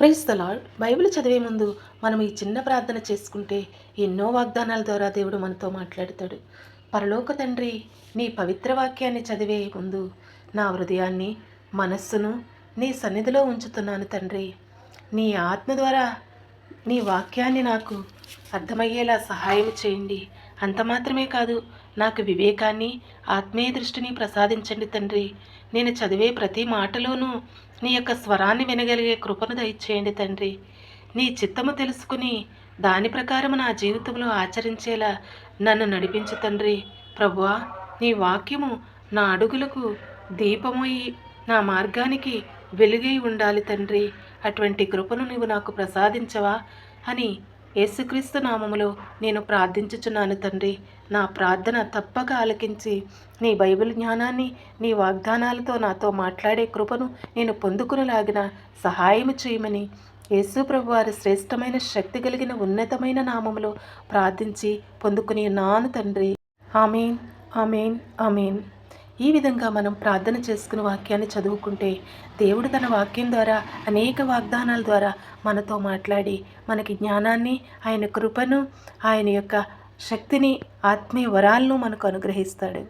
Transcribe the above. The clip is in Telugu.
Praise the lord. బైబిల్ చదివే ముందు మనం ఈ చిన్న ప్రార్థన చేసుకుంటే ఎన్నో వాగ్దానాల ద్వారా దేవుడు మనతో మాట్లాడతాడు. పరలోక తండ్రి నీ పవిత్ర వాక్యాన్ని చదివే ముందు నా హృదయాన్ని మనస్సును నీ సన్నిధిలో ఉంచుతున్నాను తండ్రి. నీ ఆత్మ ద్వారా నీ వాక్యాన్ని నాకు అర్థమయ్యేలా సహాయం చేయండి. అంత మాత్రమే కాదు నాకు వివేకాన్ని ఆత్మీయ దృష్టిని ప్రసాదించండి తండ్రి. నేను చదివే ప్రతి మాటలోనూ నీ యొక్క స్వరాన్ని వినగలిగే కృపను దయచేయండి తండ్రి. నీ చిత్తము తెలుసుకుని దాని ప్రకారం నా జీవితంలో ఆచరించేలా నన్ను నడిపించు తండ్రి. ప్రభువా నీ వాక్యము నా అడుగులకు దీపమై నా మార్గానికి వెలుగై ఉండాలి తండ్రి. అటువంటి కృపను నీవు నాకు ప్రసాదించవా అని యేసుక్రీస్తు నామములో నేను ప్రార్థించుచున్నాను తండ్రి. నా ప్రార్థన తప్పక ఆలకించి నీ బైబిల్ జ్ఞానాన్ని నీ వాగ్దానాలతో నాతో మాట్లాడే కృపను నేను పొందుకునేలాగిన సహాయం చేయమని యేసు ప్రభు వారి శ్రేష్టమైన శక్తి కలిగిన ఉన్నతమైన నామములో ప్రార్థించి పొందుకుని నాను తండ్రి. Amen amen amen. ఈ విధంగా మనం ప్రార్థన చేసుకుని వాక్యాన్ని చదువుకుంటే దేవుడు తన వాక్యం ద్వారా అనేక వాగ్దానాల ద్వారా మనతో మాట్లాడి మనకి జ్ఞానాన్ని ఆయన కృపను ఆయన యొక్క శక్తిని ఆత్మీయ వరాలను మనకు అనుగ్రహిస్తాడు.